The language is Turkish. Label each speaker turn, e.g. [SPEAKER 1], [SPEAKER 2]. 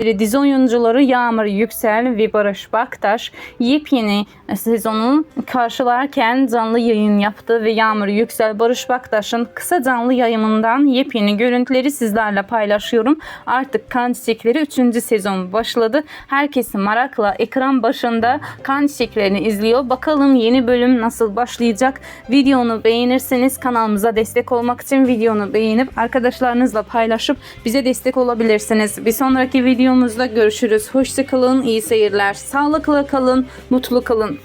[SPEAKER 1] Dizi oyuncuları Yağmur Yüksel ve Barış Baktaş yepyeni sezonu karşılarken canlı yayın yaptı ve Yağmur Yüksel Barış Baktaş'ın kısa canlı yayınından yepyeni görüntüleri sizlerle paylaşıyorum. Artık kan çiçekleri 3. sezon başladı. Herkes merakla ekran başında kan çiçeklerini izliyor. Bakalım yeni bölüm nasıl başlayacak? Videonu beğenirseniz kanalımıza destek olmak için videonu beğenip arkadaşlarınızla paylaşıp bize destek olabilirsiniz. Bir sonraki videomuzda görüşürüz. Hoşçakalın, iyi seyirler. Sağlıkla kalın, mutlu kalın.